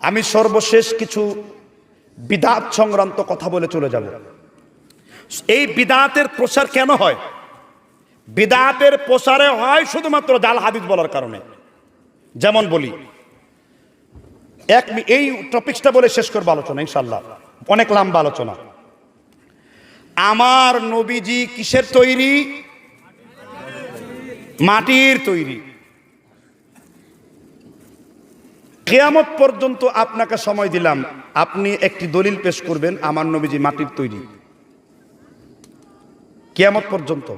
আমি সর্বশেষ কিছু বিদাত সংক্রান্ত কথা বলে চলে যাব। এই বিদাতের প্রসার কেন হয়? বিদাতের প্রসারে হয় শুধুমাত্র জাল হাদিস বলার কারণে। যেমন বলি, এক এই টপিকসটা বলে শেষ করব আলোচনা ইনশাল্লাহ অনেক লম্বা আলোচনা। আমার নবীজি কিসের তৈরি? মাটির তৈরি। কেয়ামত পর্যন্ত আপনাকে সময় দিলাম। আপনি একটি দলিল পেশ করবেন, আমার নবীজি মাটির তৈরি। কেয়ামত পর্যন্ত।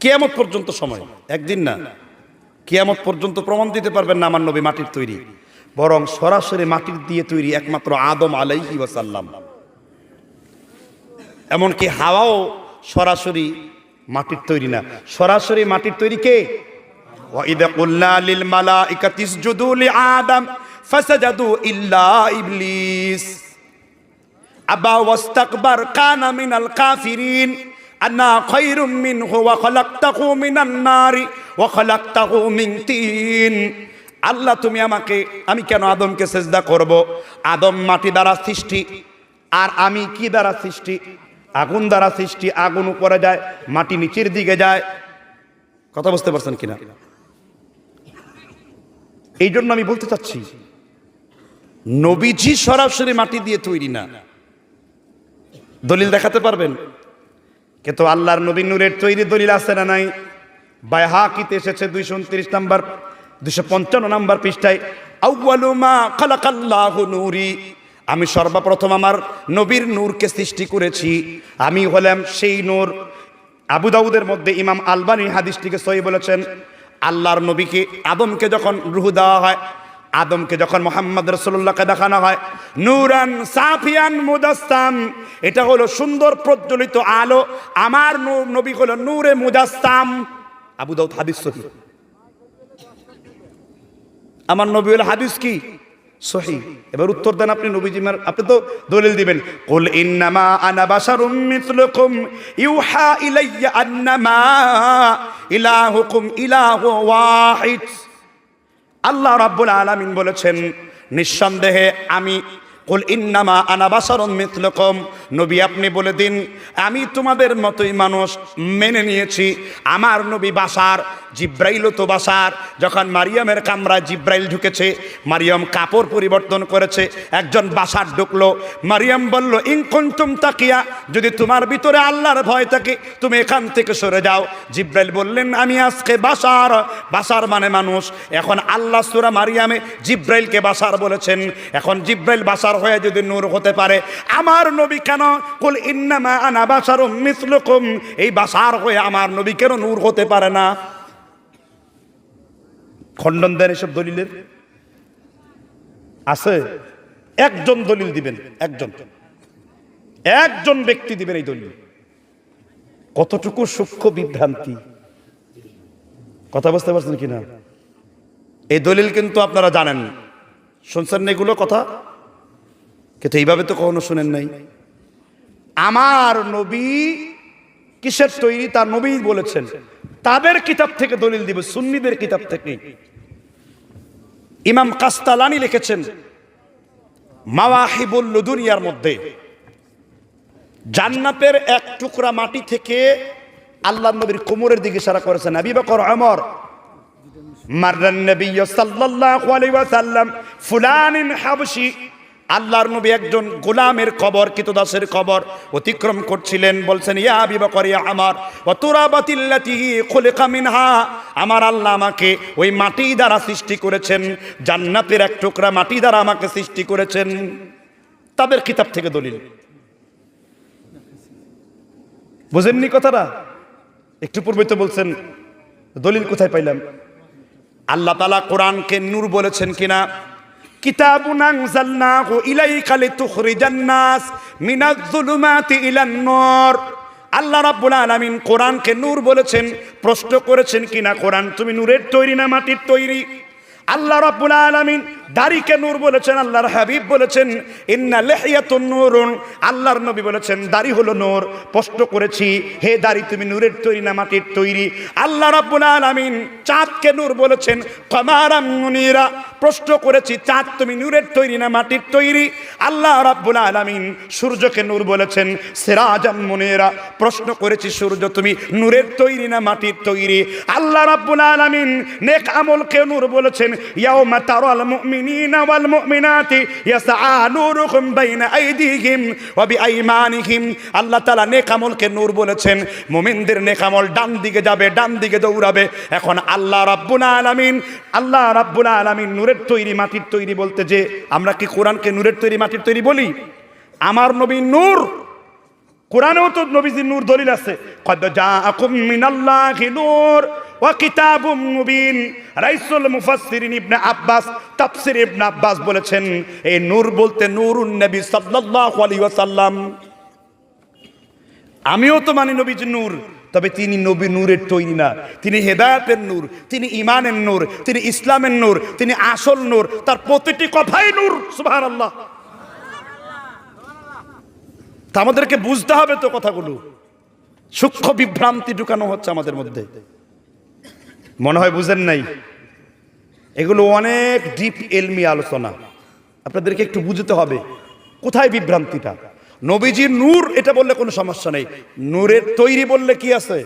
কেয়ামত পর্যন্ত সময়। একদিন না। কেয়ামত পর্যন্ত প্রমাণ দিতে পারবেন না আমার নবী মাটির তৈরি। বরং সরাসরি মাটির দিয়ে তৈরি একমাত্র আদম আলাইহি ওয়াসাল্লাম। এমনকি হাওয়াও সরাসরি মাটির তৈরি না। সরাসরি মাটির তৈরি কে? وإذا قلنا للملائكة اسجدوا لآدم فسجدوا إلا إبليس أبى واستكبر كان من الكافرين أنا خير منه وخلقته من النار وخلقته من طين আল্লাহ তুমি আমাকে আমি কেন আদমকে সেজদা করব আদম মাটি দ্বারা সৃষ্টি আর আমি কি দ্বারা সৃষ্টি আগুন দ্বারা সৃষ্টি আগুন উপরে যায় মাটি নিচের দিকে যায় কথা বুঝতে পারছেন কিনা এই জন্য আমি বলতে চাচ্ছি, নবীজি সরাসরি মাটি দিয়ে তৈরি না। দলিল দেখাতে পারবেন? কিন্তু আল্লাহর নবী নূরের তৈরি দলিল আছে না নাই? বাইহাকিতে এসেছে দুইশো উনত্রিশ নাম্বার, দুইশো পঞ্চান্ন নাম্বার পৃষ্ঠায়, আউয়ালু মা খালাকাল্লাহু নূরি। আমি সর্বপ্রথম আমার নবীর নূরকে সৃষ্টি করেছি। আমি হলাম সেই নূর। আবু দাউদের মধ্যে ইমাম আলবানী হাদিসটিকে সহি বলেছেন আল্লাহর নবীকে আদমকে যখন রুহু দেওয়া হয়, আদমকে যখন মোহাম্মদ রসুল্লাহকে দেখানো হয়, নুরান সাফিয়ান মুদাস্তাম এটা হলো সুন্দর প্রজ্বলিত আলো, আমার নবী হলো নূরে মুদাস্তাম আবু হাদিস আমার নবী হলো হাদিস কি? সহি। এবার উত্তর দেন আপনি নবীজি আপনি তো দলিল দিবেন। কুল ইন্নামা আনা বাশারুম মিসলুকুম। ইউহা ইলাইয়া আন্নামা ইলাহুকুম ইলাহু ওয়াহিদ। আল্লাহ রাব্বুল আলামিন বলেছেন, নিঃসন্দেহে আমি কুল ইন্নামা আনা বাশারুম মিসলুকুম নবী, আপনি বলে দিন, আমি তোমাদের মতোই মানুষ মেনে নিয়েছি। আমার নবী বাসার, জিব্রাইলও তো বাসার। যখন মারিয়ামের কামরায় জিব্রাইল ঢুকেছে, মারিয়াম কাপড় পরিবর্তন করেছে, একজন বাসার ঢুকলো। মারিয়াম বলল ইনকুন্তুম তাকিয়া, যদি তোমার ভিতরে আল্লাহর ভয় থাকে, তুমি এখান থেকে সরে যাও। জিব্রাইল বললেন, আমি আজকে বাসার বাসার মানে মানুষ। এখন আল্লাহ সুরা মারিয়ামে জিব্রাইলকে বাসার বলেছেন। এখন জিব্রাইল বাসার হয়ে যদি নূর হতে পারে, আমার নবী কেন? কুল ইন্নামা আনা বাসারুম মিসলুকুম। এই বাসার হয়ে আমার নবী কেন নূর হতে পারে না? খণ্ডন দেন এসব দলিলের? আছে। একজন দলিল দিবেন, একজন। একজন ব্যক্তি দিবেন এই দলিল। কতটুকু সূক্ষ্ম বিভ্রান্তি? কথা বুঝতে পারছেন কিনা? এই দলিল কিন্তু আপনারা জানেন। শুনছেন এগুলো কথা? কিন্তু এইভাবে তো কখনো শুনেন নাই। আমার নবী কিসের তৈরি তার নবী বলেছেন। তাদের কিতাব থেকে দলিল দিবে, সুন্নিদের কিতাব থেকে। ইমাম কাস্তালানি লিখেছেন, মাওয়াহিবুল লুদুনিয়ার মধ্যে, জান্নাতের এক টুকরা মাটি থেকে আল্লাহ নবীর কোমরের দিকে ইশারা করেছেন, আবি বকর, ওমর। মাররান নবী সাল্লাল্লাহু আলাইহি ওয়াসাল্লাম, ফুলানিন হাবশি আল্লাহর নবী একজন গোলামের কবর, কিতদাসের কবর অতিক্রম করছিলেন। বলছেন, ইয়া আবি বকর আমার ওয়া তুরাবাতিল্লাতি খুলিকা মিনহা। আমার আল্লাহ আমাকে ওই মাটি দ্বারা সৃষ্টি করেছেন, জান্নাতের এক টুকরা মাটি দ্বারা আমাকে সৃষ্টি করেছেন। তাদের কিতাব থেকে দলিল। বুঝেননি কথাটা? একটু পূর্বে তো বলছেন, দলিল কোথায় পাইলাম? আল্লাহ তালা কোরআনকে নূর বলেছেন কিনা? কিতাবুন আনজালনাহু ইলাইকা লিতুখরিজান নাস মিনাজ যুলুমাতি ইলান নূর। আল্লাহ রাব্বুল আলামিন কোরআনকে নূর বলেছেন, প্রশ্ন করেছেন কিনা কোরআন? তুমি নূরের তৈরি না মাটির তৈরি? আল্লাহ রাব্বুল আলামিন দাড়িকে নূর বলেছেন, আল্লাহর হাবিব বলেছেন, ইন্না লেহিয়াতুন নূরুন আল্লাহর নবী বলেছেন, দাড়ি হলো নূর, স্পষ্ট করেছি, হে দাড়ি, তুমি নূরের তৈরি না মাটির তৈরি আল্লাহ রাব্বুল আলামিন চাঁদকে নূর বলেছেন কমারাম মুনিরা প্রশ্ন করেছি, চাঁদ তুমি নূরের তৈরি না মাটির তৈরি আল্লাহ রাব্বুল আলামিন সূর্যকে নূর বলেছেন সিরাজাম মুনিরা প্রশ্ন করেছি, সূর্য তুমি নূরের তৈরি না মাটির তৈরি আল্লাহ রাব্বুল আলামিন নেক আমলকে নূর বলেছেন দৌড়াবে। এখন আল্লাহ রাব্বুল আলামিন, আল্লাহ রাব্বুল আলামিন নূরের তৈরি মাটির তৈরি বলতে যে, আমরা কি কোরআনকে নূরের তৈরি মাটির তৈরি বলি? আমার নবী নূর, কোরআনেও তো নবীজির নূর দলিল আছে। মুবিন। রাইসুল আব্বাস আব্বাস বলেছেন নূর বলতে আমিও তো মানি নবীজি নূর, তবে তিনি নবী নূরের তৈরি না। তিনি হেদায়তের নূর, তিনি ইমানের নূর, তিনি ইসলামের নূর, তিনি আসল নূর, তার প্রতিটি কথাই নূর, সুবহানাল্লাহ। তা আমাদেরকে বুঝতে হবে তো কথাগুলো। সূক্ষ্ম বিভ্রান্তি ঢুকানো হচ্ছে আমাদের মধ্যে। মনে হয় বুঝেন নাই? এগুলো অনেক ডিপ এলমি আলোচনা। আপনাদেরকে একটু বুঝতে হবে, কোথায় বিভ্রান্তিটা? নবীজি নূর, এটা বললে কোনো সমস্যা নেই। নূরের তৈরি বললে কি আছে?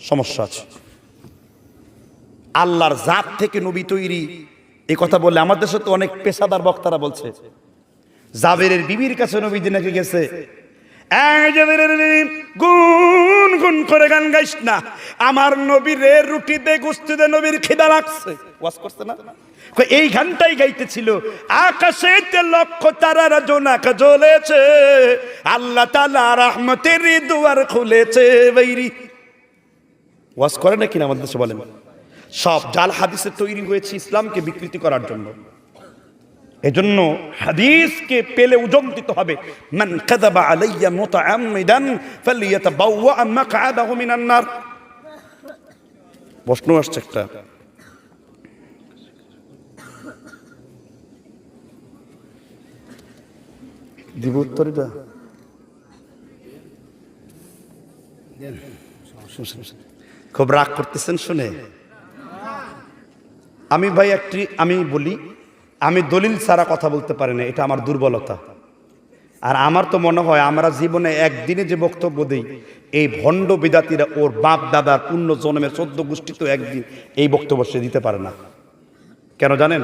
সমস্যা আছে। আল্লাহর জাত থেকে নবী তৈরি এই কথা বললে আমাদের দেশে তো অনেক পেশাদার বক্তারা বলছে। জাবেরের বিবির কাছে নবীজি নাকি গেছে? জাবেরের বিবি, গুন গুন করে গান গাইস না। আমার নবীর রুটি দে গুস্তি দে নবীর খিদা লাগছে। ওয়াজ করছে না? এই গানটাই গাইতেছিল। আকাশেতে লক্ষ তারার জোনাক জ্বলেছে। আল্লাহ তালা রহমতের দুয়ার খুলেছে বৈরি ওয়াজ করে নাকি না আমাদের দেশে বলেন? সব জাল হাদিসে তৈরি হয়েছে ইসলামকে বিকৃতি করার জন্য। এজন্য হাদিসকে পেলে ওজন দিতে হবে। মান কাযাবা আলাইয়া মুতাআম্মিদান ফালিয়াতাবাওয়া মাকআদাহু মিনান নার। প্রশ্ন আসছে একটা। দিব উত্তর এটা খুব রাগ করতেছেন শুনে। আমি ভাই একটি আমি বলি আমি দলিল ছাড়া কথা বলতে পারি না, এটা আমার দুর্বলতা। আর আমার তো মনে হয় আমরা জীবনে একদিনে যে বক্তব্য দিই, এই ভণ্ড বিদাতিরা ওর বাপ, দাদার পূর্ণ জন্মের চোদ্দ গোষ্ঠী তো একদিন এই বক্তব্য সে দিতে পারে না। কেন জানেন?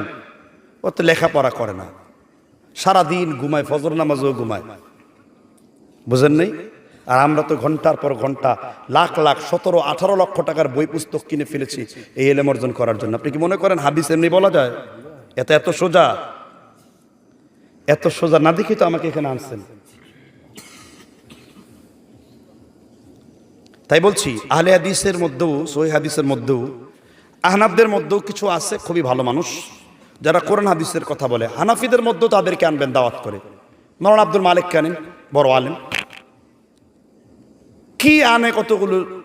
ও তো লেখাপড়া করে না। সারাদিন ঘুমায়, ফজর নামাজও ঘুমায়। বুঝেন নেই? আর আমরা তো ঘণ্টার পর ঘণ্টা লাখ লাখ, সতেরো, আঠারো লক্ষ টাকার বই পুস্তক কিনে ফেলেছি, এই এলেম অর্জন করার জন্য। আপনি কি মনে করেন হাদিস এমনি বলা যায়? এত এত সোজা। এত সোজা না দেখে তো আমাকে এখানে আনছেন। তাই বলছি, আহলে হাদিসের মধ্যেও, সহি হাদিসের মধ্যেও আহনাবদের মধ্যেও কিছু আছে, খুবই ভালো মানুষ, যারা কোরআন হাদিসের কথা বলে। হানাফিদের মধ্যেও তাদেরকে আনবেন, দাওয়াত করে। মরণ আব্দুল মালিককে আনেন? বড় আলেম। কি আনে কতগুলো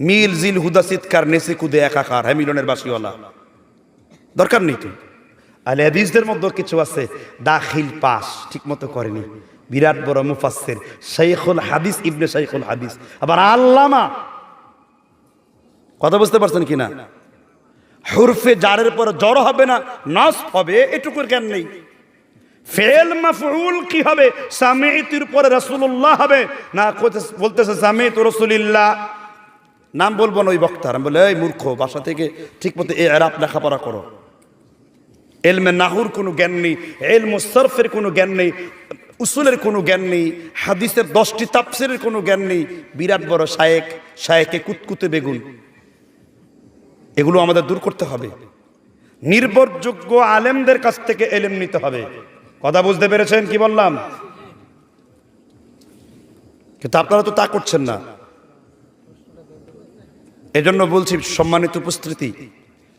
মিল, জিল, হুদা চিৎকার নেসে কুদে একাকার হ্যাঁ মিলনের বাসিওয়ালা? দরকার নেই তো। আলে হাদিসদের মধ্যে কিছু আছে। দাখিল পাস ঠিক মতো করেনি। বিরাট বড় মুফাসসির। শাইখুল হাদিস ইবনে শাইখুল হাদিস। আবার আল্লামা। কথা বুঝতে পারছেন কিনা? হুরফে জারের পর জড় হবে না, নস হবে, এটুকুর জ্ঞান নেই। ফেল মাফউল কি হবে? সামিতুর পরে রাসূলুল্লাহ হবে। না বলতেছে সামিতু রাসূলিল্লাহ। নাম বলব না ওই বক্তার। আমি বলে, এই মূর্খ, বাসা থেকে ঠিক মতো এ এরাপ লেখাপড়া করো। এলমে নাহুর কোনো জ্ঞান নেই এলম সরফের কোনো জ্ঞান নেই উসুলের কোনো জ্ঞান নেই হাদিসের দশটি তাপসিরের কোনো জ্ঞান নেই বিরাট বড় শায়েক, শায়েকে কুতকুতে বেগুন। এগুলো আমাদের দূর করতে হবে। নির্ভরযোগ্য আলেমদের কাছ থেকে এলেম নিতে হবে। কথা বুঝতে পেরেছেন কি বললাম? কিন্তু আপনারা তো তা করছেন না। এজন্য বলছি সম্মানিত উপস্থিতি,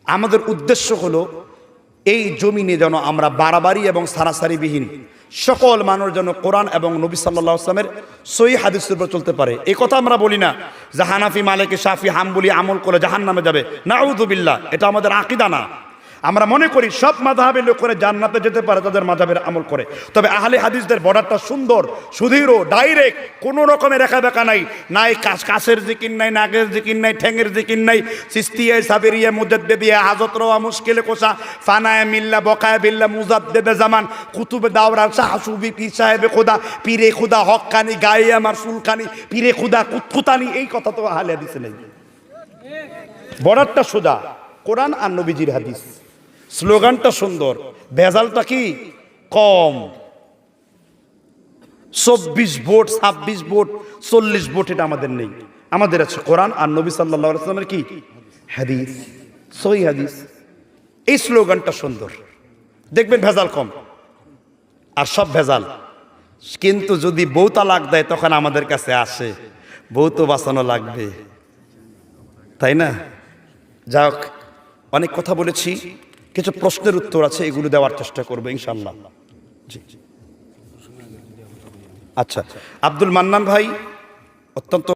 আমাদের উদ্দেশ্য হলো এই জমিনে যেন আমরা বাড়াবাড়ি এবং সারাসারিবিহীন সকল মানুষ যেন কোরআন এবং নবী সাল্লাহ আসলামের সই হাদিসের উপর চলতে পারে। এ কথা আমরা বলি না যে হানাফি, মালিক, শাফি, হাম্বুলি আমল করে জাহান নামে যাবে। না এটা আমাদের আকিদা না। আমরা মনে করি সব মাধাবের করে জান্নাতে যেতে পারে, তাদের মাধাবের আমল করে। তবে আহলে হাদিসদের বর্ডারটা সুন্দর সুদৃঢ় ডাইরেক্ট কোনো রকমের রেখা বেকা নাই। নাই কাশ কাশের জিকির নাই, নাগের জিকির নাই, ঠ্যাঙের জিকির নাই। সিস্তিয়ায় সাবেরিয়া, মুজাদ্দেদিয়া, হাজত রওয়া মুশকিলে কোষা, ফানায় মিল্লা, বকায় বিল্লা, মুজাদ্দেদে জামান, কুতুবে দাওরা শাহসুবি পীর সাহেবে খোদা, পীরে খুদা হক্কানি গায়ে আমার সুলকানি পীরে খুদা কুতকুতানি, এই কথা তো আহলে হাদিসে নেই। বর্ডারটা সোজা, কোরআন আর নবীজির হাদিস। স্লোগানটা সুন্দর। ভেজালটা কি? কম। চব্বিশ ভোট, ছাব্বিশ ভোট, চল্লিশ ভোট এটা আমাদের নেই। আমাদের আছে কোরআন আর নবী আসলামের কি? হাদিস। সই হাদিস। এই স্লোগানটা সুন্দর। দেখবেন ভেজাল কম। আর সব ভেজাল। কিন্তু যদি বউ তালাক দেয়, তখন আমাদের কাছে আসে। বউ তো বাঁচানো লাগবে। তাই না? যাক অনেক কথা বলেছি। কিছু প্রশ্নের উত্তর আছে এগুলো দেওয়ার চেষ্টা করব ইনশাল্লাহ আচ্ছা। আব্দুল মান্নান ভাই অত্যন্ত